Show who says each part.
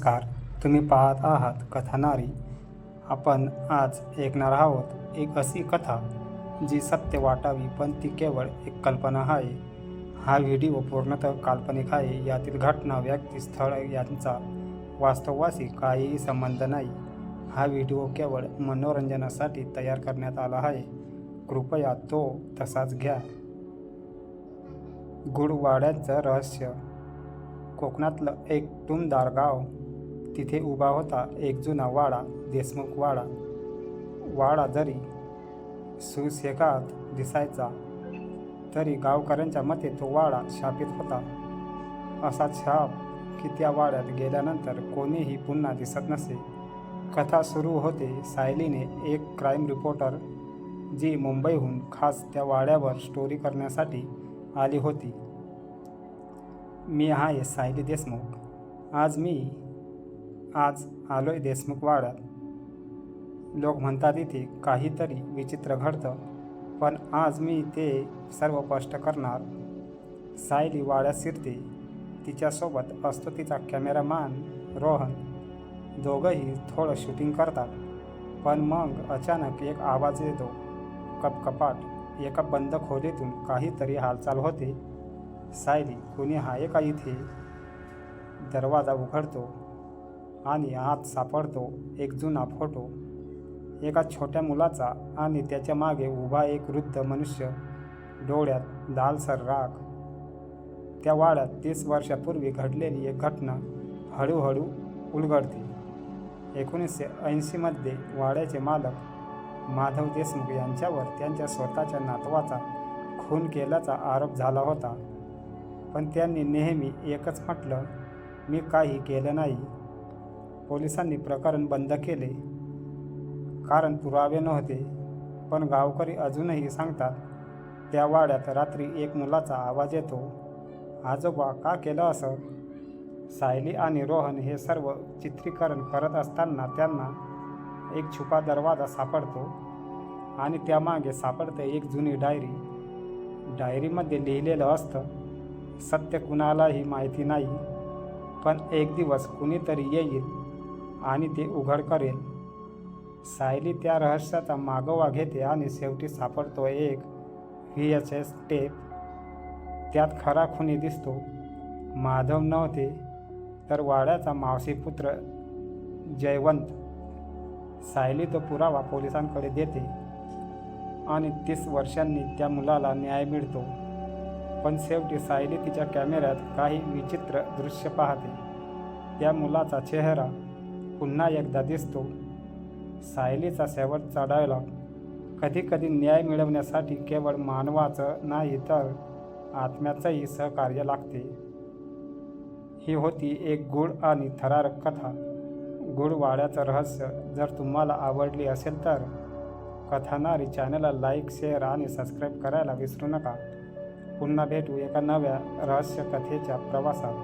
Speaker 1: नमस्कार. तुम्ही पाहत आहात कथानारी आपण आज ऐकणार आहोत एक अशी कथा जी सत्य वाटावी पण ती केवळ एक कल्पना आहे. हा व्हिडिओ पूर्णतः काल्पनिक आहे. यातील घटना व्यक्ती स्थळ यांचा वास्तवाशी काहीही संबंध नाही. हा व्हिडिओ केवळ मनोरंजनासाठी तयार करण्यात आला आहे. कृपया तो तसाच घ्या. गुडवाड्याचं रहस्य. कोकणातलं एक टुमदार गाव. तिथे उभा होता एक जुना वाडा देशमुख वाडा. वाडा जरी सुशेगात दिसायचा तरी गावकऱ्यांच्या मते तो वाडा शापित होता. असा छाप की त्या वाड्यात गेल्यानंतर कोणीही पुन्हा दिसत नसे. कथा सुरू होते सायलीने एक क्राईम रिपोर्टर जी मुंबईहून खास त्या वाड्यावर स्टोरी करण्यासाठी आली होती. मी आहे सायली देशमुख. आज मी आज आलोय देशमुख वाड्यात लोक म्हणतात इथे काहीतरी विचित्र घडतं पण आज मी ते सर्व स्पष्ट करणार. सायली वाड्यात शिरते तिच्यासोबत असतो तिचा कॅमेरामॅन रोहन. दोघंही थोडं शूटिंग करतात पण मग अचानक एक आवाज येतो. कपकपाट एका बंद खोलीतून काहीतरी हालचाल होते. सायली कुणी आहे का इथे? दरवाजा उघडतो. आणि आत सापडतो एक जुना फोटो एका छोट्या मुलाचा आणि त्याच्यामागे उभा एक वृद्ध मनुष्य. डोळ्यात लालसर राग. त्या वाड्यात तीस वर्षापूर्वी घडलेली एक घटना हळूहळू उलगडते. एकोणीसशे ऐंशीमध्ये वाड्याचे मालक माधव देशमुख यांच्यावर त्यांच्या स्वतःच्या नातवाचा खून केल्याचा आरोप झाला होता. पण त्यांनी नेहमी एकच म्हटलं मी काही केलं नाही. पोलिसांनी प्रकरण बंद केले. कारण पुरावे नव्हते पण गावकरी अजूनही सांगतात त्या वाड्यात रात्री एक मुलाचा आवाज येतो आजोबा का केलं असं? सायली आणि रोहन हे सर्व चित्रीकरण करत असताना त्यांना एक छुपा दरवाजा सापडतो आणि त्यामागे सापडते एक जुनी डायरी. डायरीमध्ये लिहिलेलं असतं सत्य कुणालाही माहिती नाही पण एक दिवस कुणीतरी येईल आणि ते उघड करेल. सायली त्या रहस्याचा मागोवा घेते आणि शेवटी सापडतो एक व्ही एच एस टेप त्यात खरा खुनी दिसतो. माधव नव्हते तर वाड्याचा मावशीपुत्र जयवंत. सायली तो पुरावा पोलिसांकडे देते आणि तीस वर्षांनी त्या मुलाला न्याय मिळतो. पण शेवटी सायली तिच्या कॅमेऱ्यात काही विचित्र दृश्य पाहते. त्या मुलाचा चेहरा पुन्हा एकदा दिसतो. सायलीचा शेवट चढायला कधी कधी न्याय मिळवण्यासाठी केवळ मानवाचं नाही तर आत्म्याचंही सहकार्य लागते. ही होती एक गूढ आणि थरारक कथा. गूढ वाड्याचं रहस्य जर तुम्हाला आवडली असेल तर कथानारी चॅनलला लाईक शेअर आणि सबस्क्राईब करायला विसरू नका. पुन्हा भेटू एका नव्या रहस्य कथेच्या प्रवासात.